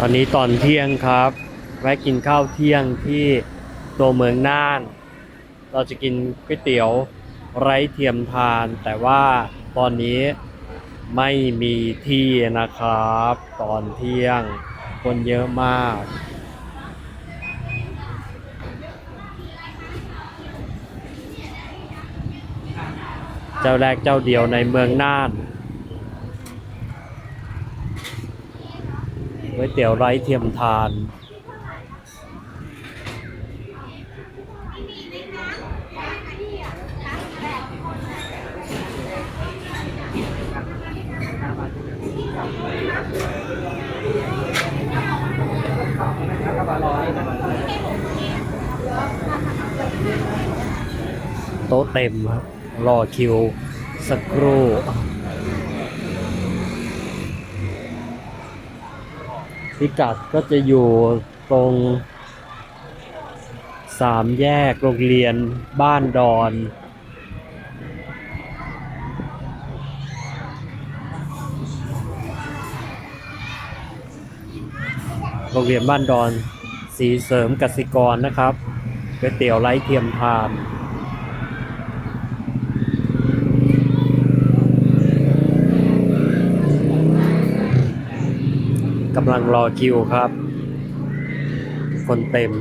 ตอนนี้ตอนเที่ยงครับแวะกินข้าวเที่ยงที่ตัวเมืองน่าน เราจะกินก๋วยเตี๋ยวไร้เทียมทาน แต่ว่าตอนนี้ไม่มีที่นะครับ ตอนเที่ยงคนเยอะมาก เจ้าแรกเจ้าเดียวในเมืองน่าน ก๋วยเตี๋ยวไร้เทียมทาน โต๊ะเต็มครับ รอคิวสักครู่ พิกัดก็จะอยู่ตรงสามแยกโรงเรียนบ้านดอน โรงเรียนบ้านดอน สีเสริมกสิกรนะครับก๋วยเตี๋ยวไร้เทียมทาน กำลังรอคิวครับ คนเต็ม